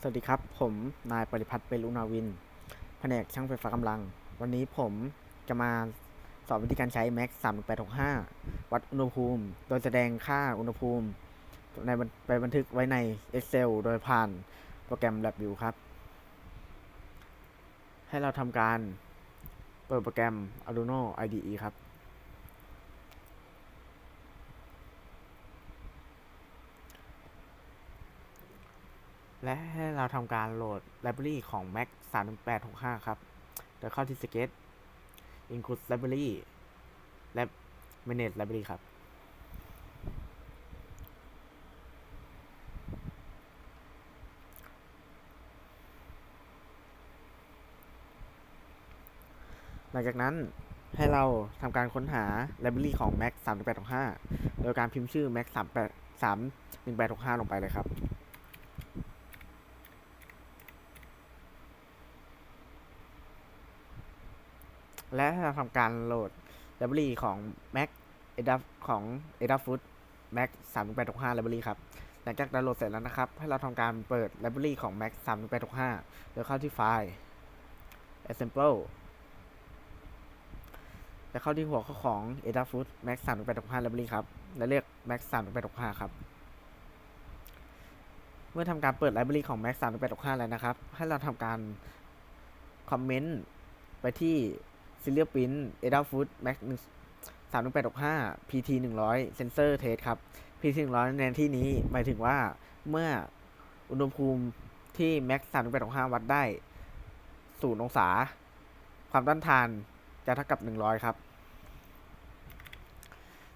สวัสดีครับ ผมนายปริพัฒน์เปรุณาวิน แผนกช่างไฟฟ้ากำลัง วันนี้ผมจะมาสอนวิธีการใช้ Max 3865 วัดอุณหภูมิ โดยแสดงค่าอุณหภูมิในบันไปบันทึกไว้ใน Excel โดยผ่านโปรแกรม LabVIEW ครับ ให้เราทำการเปิดโปรแกรม Arduino IDE ครับ และให้เราทำการโหลด Library ของ Mac 3865 ครับโดยเข้าที่ Sketch Include Library และ Manage Library ครับ หลังจากนั้นให้เราทำการค้นหา Library ของ Mac 3865 โดยการพิมพ์ชื่อ Mac 38 31865 ลงไปเลยครับ และเราทำการโหลด Library ของ Mac a d a ของ a d a f o o d Mac 3865 Library ครับ หลังจากดาวน์โหลดเสร็จแล้วนะครับ ให้เราทำการเปิด Library ของ Mac 3865โดยเข้าที่ไฟล์ Assemble และเข้าที่หัวข้อของ a d a f o o d Mac 3865 Library ครับ และเลือก Mac 3865 ครับเมื่อทำการเปิด Library ของ Mac 3865แล้วนะครับ ให้เราทำการคอมเมนต์ไปที่ Serial Print a d a f o o d Mac 3865 PT 100 Sensor Test ครับ PT 100ในที่นี้หมายถึงว่าเมื่ออุณหภูมิที่ Mac 3865วัดได้0องศา ความต้านทานจะเท่ากับ100ครับ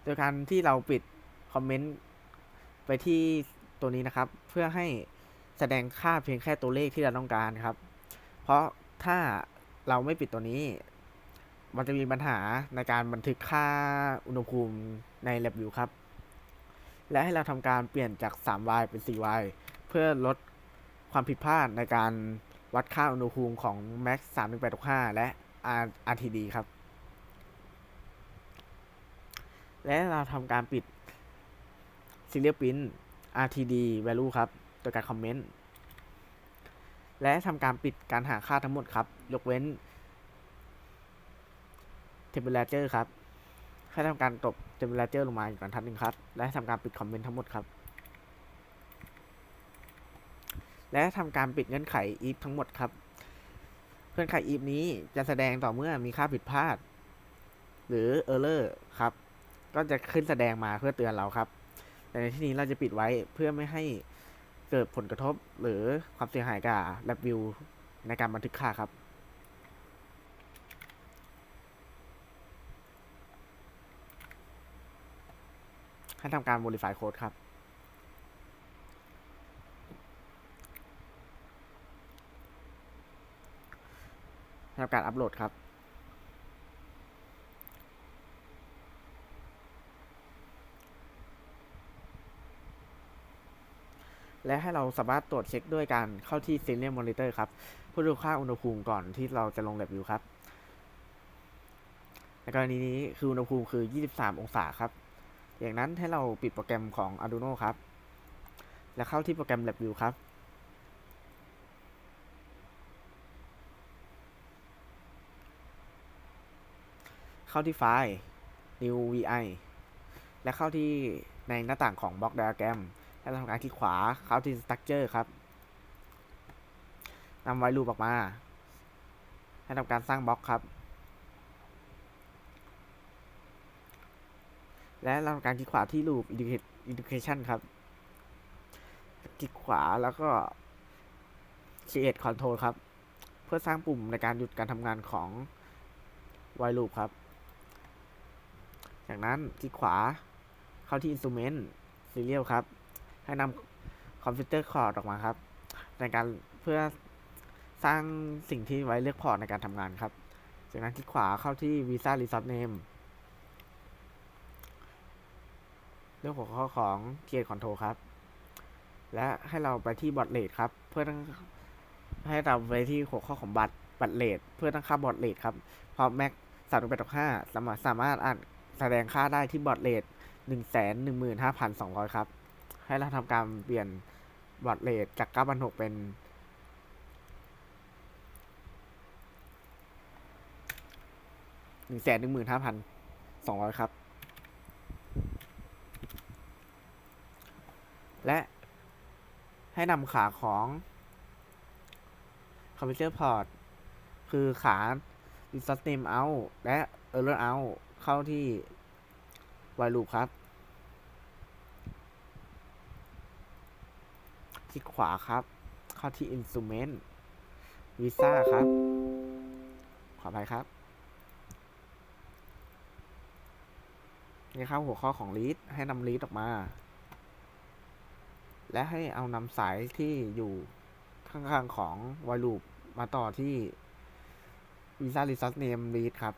โดยการที่เราปิดคอมเมนต์ไปที่ตัวนี้นะครับ เพื่อให้แสดงค่าเพียงแค่ตัวเลขที่เราต้องการครับ เพราะถ้าเราไม่ปิดตัวนี้ มันจะมีปัญหาในการบันทึกค่าอุณหภูมิใน LabVIEW ครับ และให้เราทำการเปลี่ยนจาก 3y เป็น 4y เพื่อลดความผิดพลาดในการวัดค่าอุณหภูมิของ Max 3185และ R- RTD ครับ และเราทำการปิด Serial Print RTD value ครับ โดยการคอมเมนต์ และทำการปิดการหาค่าทั้งหมดครับ ยกเว้น temperature ครับให้ทำการตบ temperature ลงมาอีกบรรทัดหนึ่งครับ และทำการปิดคอมเมนต์ทั้งหมดครับ และทำการปิดเงื่อนไข if ทั้งหมดครับเงื่อนไข if นี้จะแสดงต่อเมื่อมีค่าผิดพลาด หรือ error ครับ ก็จะขึ้นแสดงมาเพื่อเตือนเราครับ แต่ในที่นี้เราจะปิดไว้เพื่อไม่ให้เกิดผลกระทบหรือความเสียหายกับ LabVIEW ในการบันทึกค่าครับ ให้ทำการ modify code ครับ ทำการอัปโหลดครับและให้เราสามารถตรวจเช็คด้วยการเข้าที่ Serial Monitor ครับเพื่อดูค่าอุณหภูมิก่อนที่เราจะลง Lab View ครับ ในกรณีนี้คืออุณหภูมิคือ 23 องศาครับ อย่างนั้นให้เราปิดโปรแกรมของ Arduino ครับ และเข้าที่โปรแกรม Lab View ครับ เข้าที่ไฟล์ new vi และเข้าที่ในหน้าต่างของ block diagram ให้เราทำการคลิกขวาเข้าที่ structure ครับนำไว้รูปออกมา ให้ทำการสร้างบล็อกครับ และราทำการคลิกขวาที่รูป education ครับ คลิกขวาแล้วก็ create control ครับ เพื่อสร้างปุ่มในการหยุดการทำงานของ while loop ครับ จากนั้นคลิกขวาเข้าที่ instrument serial ครับ ให้นำคอมพิวเตอร์คอร์ดออกมาครับ ในการเพื่อสร้างสิ่งที่ไว้เลือกพอร์ตในการทำงานครับ จากนั้นคลิกขวาเข้าที่ visa resource name เลือกหัวข้อของเกียร์คอนโทรครับ และให้เราไปที่บอทเลทครับ เพื่อตั้งให้เราไปที่หัวข้อของบัตรบัตรเลทเพื่อตั้งค่าบอทเลทครับเพราะแม็กสามแปดห้าสามารถสามารถอ่านแสดงค่าได้ที่บอทเลทหนึ่งแสนหนึ่งหมื่นห้าพันสองร้อยครับ ให้เราทำการเปลี่ยนบอทเลทจากเก้าพันหกเป็นหนึ่งแสนหนึ่งหมื่นห้าพันสองร้อยครับ และให้นำขาของคอมพิวเตอร์พอร์ตคือขา resource name out และ error out เข้าที่ while loop ครับ คลิกขวาครับ เข้าที่ instrument visa ครับ ขออภัยครับ นี่ครับหัวข้อของ read ให้นำ read ออกมา และให้เอานำสายที่อยู่ข้างๆของ while loop มาต่อที่ visa resource name read ครับ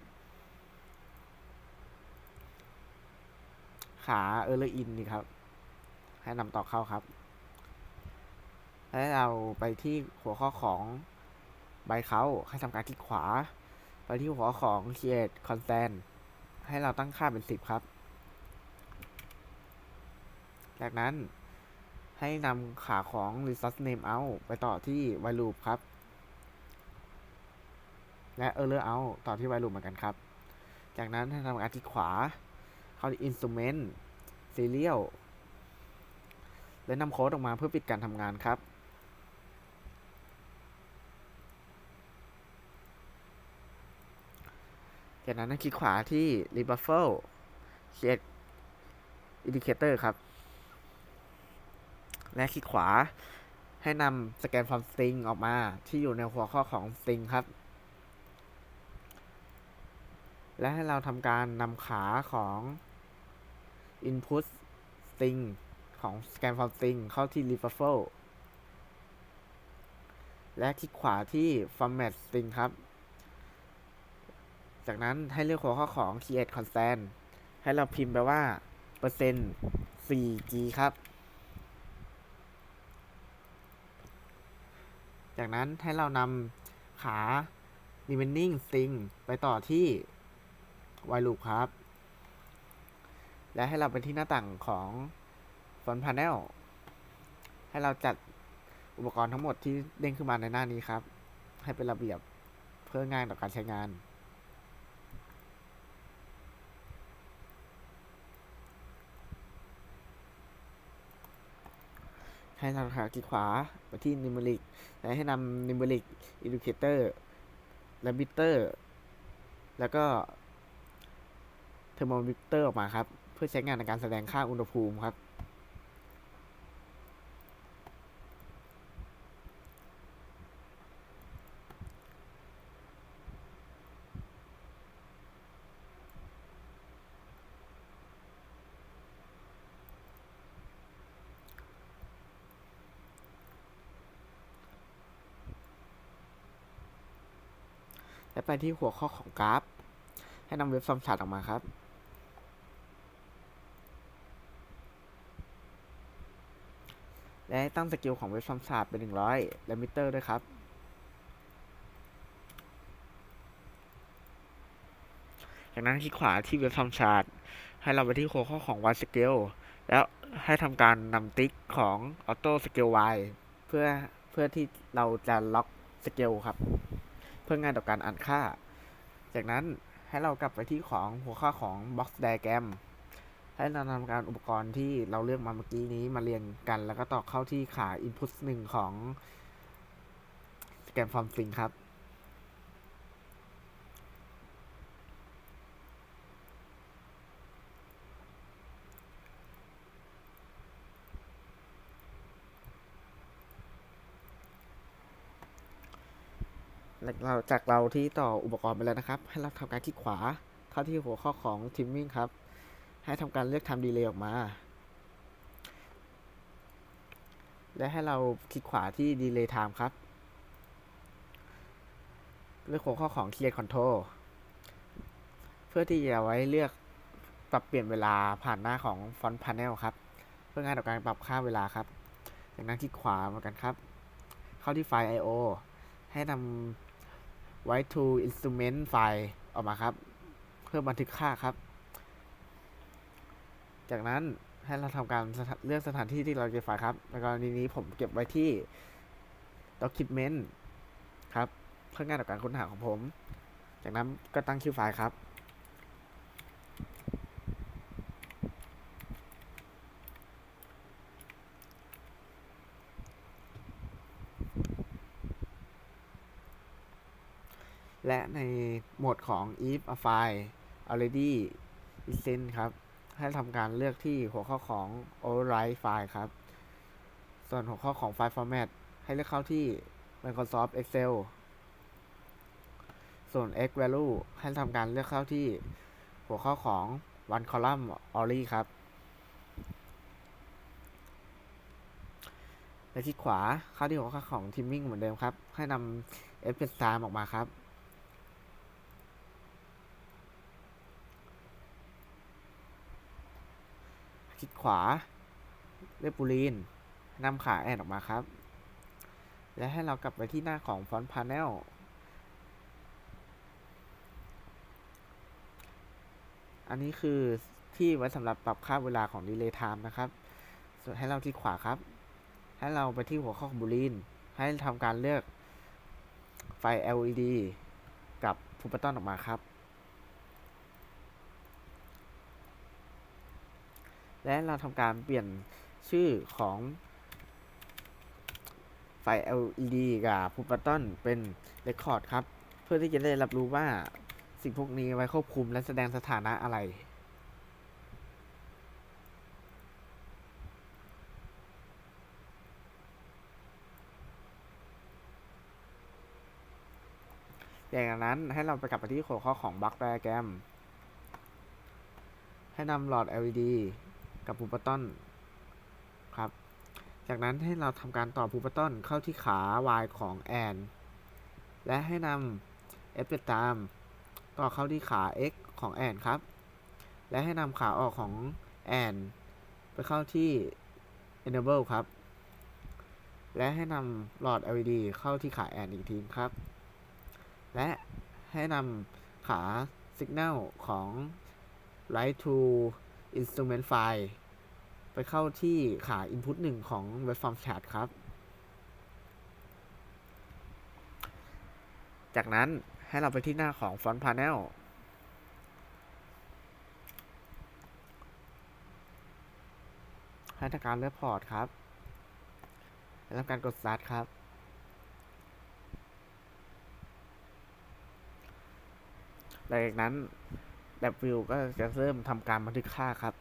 ขา error in นี่ครับ ให้นำต่อเข้าครับและเราไปที่หัวข้อของใบเขาให้ทำการคลิกขวา ไปที่หัวข้อของ create constant ให้เราตั้งค่าเป็น 10 ครับ จากนั้น ให้นำขาของ resource name out ไปต่อที่ while loop ครับ และ error out ต่อที่ while loop เหมือนกันครับ จากนั้นให้ทำการคลิกขวา เข้าที่ instrument serial และนำโค้ดออกมาเพื่อปิดการทำงานครับจากนั้นให้คลิกขวาที่ rebuffle create indicator ครับ และคลิกขวา ให้นำ scan from string ออกมาที่อยู่ในหัวข้อของ string ครับ และให้เราทำการนำขาของ input string ของ scan from string เข้าที่ rebuffle และคลิกขวาที่ format string ครับ จากนั้นให้เลือกหัวข้อของ create constant ให้เราพิมพ์ไปว่า เปอร์เซ็นต์ 4g ครับ จากนั้นให้เรานำขา remaining string ไปต่อที่ while loop ครับ และให้เราไปที่หน้าต่างของ front panel ให้เราจัดอุปกรณ์ทั้งหมดที่เด้งขึ้นมาในหน้านี้ครับ ให้เป็นระเบียบเพื่อง่ายต่อการใช้งาน ให้นำขาคลิกขวาไปที่ numeric และให้นำ numeric indicator และ meter แล้วก็ thermometer ออกมาครับ เพื่อใช้งานในการแสดงค่าอุณหภูมิครับ และไปที่หัวข้อของกราฟ ให้นำเว็บฟอร์มชาร์ตออกมาครับ และให้ตั้งสกิลของเว็บฟอร์มชาร์ตเป็น 100 และมิเตอร์ด้วยครับ จากนั้นคลิกขวาที่เว็บฟอร์มชาร์ตให้เราไปที่หัวข้อของ y scale แล้วให้ทำการนำติ๊กของ auto scale y เพื่อเพื่อที่เราจะล็อกสเกลครับ พื่อง่ายต่อการอ่านค่า จากนั้นให้เรากลับไปที่ของหัวข้อของ box diagram ให้เรานำการอุปกรณ์ที่เราเลือกมาเมื่อกี้นี้มาเรียงกัน แล้วก็ต่อเข้าที่ขา input หนึ่งของ scan from string ครับ เราจากเราที่ต่ออุปกรณ์ไปแล้วนะครับ ให้เราทำการคลิกขวาเข้าที่หัวข้อของ trimming ครับ ให้ทำการเลือก time delay ออกมา และให้เราคลิกขวาที่ delay time ครับ เลือกหัวข้อของ create control เพื่อที่จะไว้เลือกปรับเปลี่ยนเวลาผ่านหน้าของ font panel ครับ เพื่อง่ายต่อการปรับค่าเวลาครับ จากนั้นคลิกขวาเหมือนกันครับ เข้าที่ไฟล์ I/O ให้นำ ไว้ to instrument ไฟล์ออกมาครับ เพื่อบันทึกค่าครับ จากนั้นให้เราทำการเลือกสถานที่ที่เราจะไฟล์ครับ ในกรณีนี้ผมเก็บไว้ที่ document ครับ เพื่อง่ายต่อการค้นหาของผม จากนั้นก็ตั้งชื่อไฟล์ครับ และในโหมด ของ if a file already is sent ครับ ให้ทำการเลือกที่หัวข้อของ override file ครับ ส่วนหัวข้อของ file format ให้เลือกเข้าที่ Microsoft Excel ส่วน x value ให้ทำการเลือกเข้าที่หัวข้อของ one column only ครับ และคลิกขวาเข้าที่หัวข้อของ trimming เหมือนเดิมครับ ให้นำ f เป็น3ออกมาครับ คลิกขวาเลือกบูลีนนำขาแอนออกมาครับ และให้เรากลับไปที่หน้าของ Font Panel อันนี้คือที่ไว้สำหรับปรับค่าเวลาของ Delay Time นะครับ ส่วนให้เราคลิกขวาครับ ให้เราไปที่หัวข้อของบูลีนให้ทำการเลือกไฟ LED กับฟูป u ต t ออกมาครับ และเราทำการเปลี่ยนชื่อของไฟ LED กับฟูป u ต t อเป็น Record ครับ เพื่อที่จะได้รับรู้ว่าสิ่งพวกนี้ไว้ควบคุมและแสดงสถานะอะไร อย่างนั้นให้เราไปกลับไปที่หัวข้อของ Bug Diagram ให้นำหลอด LED กับพูปตอนครับ จากนั้นให้เราทำการต่อพูปตอนเข้าที่ขา Y ของแอน และให้นำ F ไปตาม ต่อเข้าที่ขา X ของแอนครับ และให้นำขาออกของแอนไปเข้าที่ enable ครับ และให้นำหลอด LED เข้าที่ขาแอนอีกทีครับ และให้นำขา Signal ของ Write to Instrument File ไปเข้าที่ขา Input 1 ของ Waveform Chart ครับ จากนั้นให้เราไปที่หน้าของ font Panel ให้ทำการเลือกพอร์ตครับ และทำการกด Start ครับหลังจากนั้น แบบวิวก็จะเริ่มทำการบันทึกค่าครับ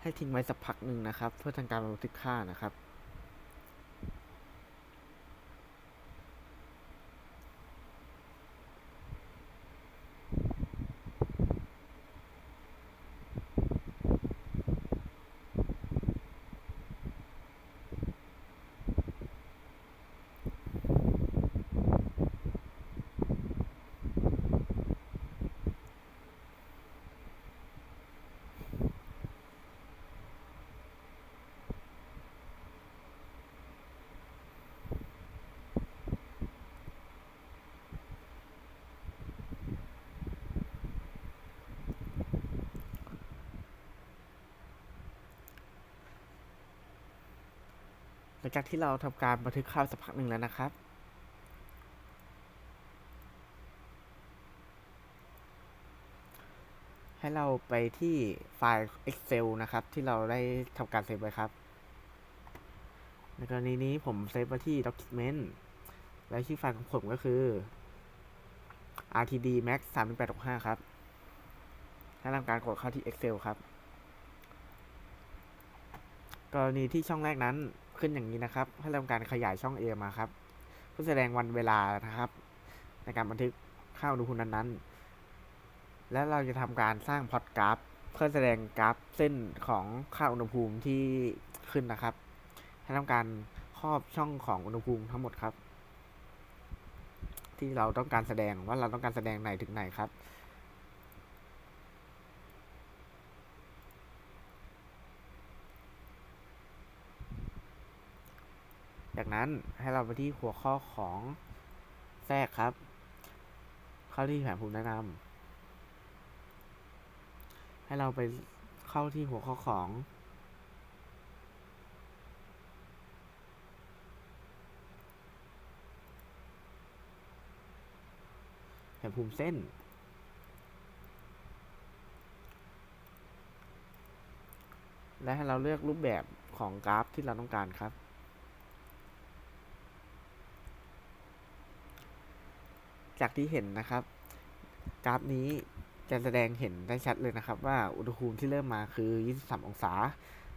ให้ทิ้งไว้สักพักหนึ่งนะครับ เพื่อทำการบันทึกค่านะครับ ลังจากที่เราทำการบันทึกค่าวสักพักหนึ่งแล้วนะครับ ให้เราไปที่ไฟล์ Excel นะครับ ที่เราได้ทำการเซฟไว้ครับ ในกรณีนี้ผมเซฟไว้ที่ Document และชื่อไฟล์ของผมก็คือ rtd max 3865 ครับ ให้ทำการกดเข้าที่ Excel ครับ กรณีที่ช่องแรกนั้น ขึ้นอย่างนี้นะครับ ให้ทำการขยายช่อง A มาครับ เพื่อแสดงวันเวลานะครับ ในการบันทึกค่าอุณหภูมินั้นๆ และเราจะทำการสร้างพอดกราฟ เพื่อแสดงกราฟเส้นของค่าอุณหภูมิที่ขึ้นนะครับ ให้ทำการครอบช่องของอุณหภูมิทั้งหมดครับ ที่เราต้องการแสดงว่าเราต้องการแสดงไหนถึงไหนครับ จากนั้นให้เราไปที่หัวข้อของแทรกครับ เข้าที่แผนภูมิแนะนำให้เราไปเข้าที่หัวข้อของแผนภูมิเส้น และให้เราเลือกรูปแบบของกราฟที่เราต้องการครับ จากที่เห็นนะครับ กราฟนี้จะแสดงเห็นได้ชัดเลยนะครับ ว่าอุณหภูมิที่เริ่มมาคือ 23 องศา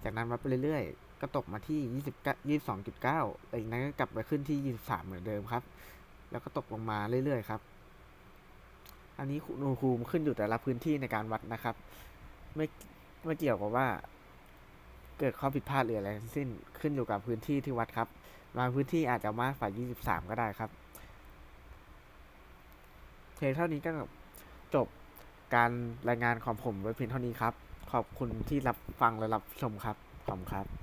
จากนั้นวัดไปเรื่อยๆ ก็ตกมาที่29 22.9แต่อีกนั้นก็กลับไปขึ้นที่ 23 เหมือนเดิมครับ แล้วก็ตกลงมาเรื่อยๆครับ อันนี้อุณหภูมิขึ้นอยู่แต่ละพื้นที่ในการวัดนะครับ ไม่ไม่เกี่ยวกับว่า เกิดข้อผิดพลาดหรืออะไรทั้งสิ้น ขึ้นอยู่กับพื้นที่ที่วัดครับบางพื้นที่อาจจะมากกว่า23 ก็ได้ครับ พียงเท่านี้ก็จบการรายงานของผมไว้เพียงเท่านี้ครับ ขอบคุณที่รับฟังและรับชมครับ ขอบคุณครับ